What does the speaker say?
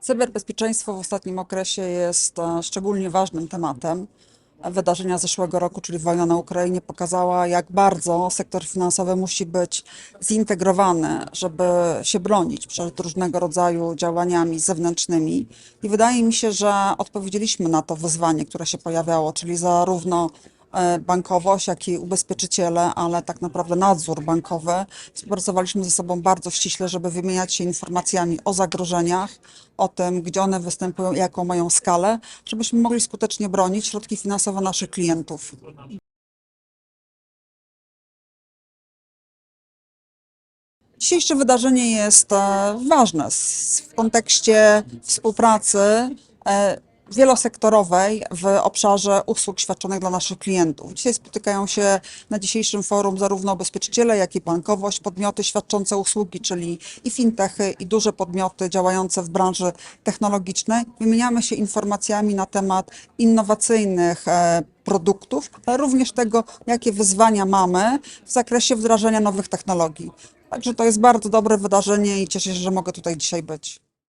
Cyberbezpieczeństwo w ostatnim okresie jest e, szczególnie ważnym tematem. Wydarzenia zeszłego roku, czyli wojna na Ukrainie, pokazała, jak bardzo sektor finansowy musi być zintegrowany, żeby się bronić przed różnego rodzaju działaniami zewnętrznymi. I wydaje mi się, że odpowiedzieliśmy na to wyzwanie, które się pojawiało, czyli zarówno bankowość, jak i ubezpieczyciele, ale tak naprawdę nadzór bankowy. Współpracowaliśmy ze sobą bardzo ściśle, żeby wymieniać się informacjami o zagrożeniach, o tym, gdzie one występują jaką mają skalę, żebyśmy mogli skutecznie bronić środki finansowe naszych klientów. Dzisiejsze wydarzenie jest e, ważne w kontekście współpracy e, wielosektorowej w obszarze usług świadczonych dla naszych klientów. Dzisiaj spotykają się na dzisiejszym forum zarówno ubezpieczyciele, jak i bankowość, podmioty świadczące usługi, czyli i fintechy, i duże podmioty działające w branży technologicznej. Wymieniamy się informacjami na temat innowacyjnych e, produktów, ale również tego, jakie wyzwania mamy w zakresie wdrażania nowych technologii. Także to jest bardzo dobre wydarzenie i cieszę się, że mogę tutaj dzisiaj być.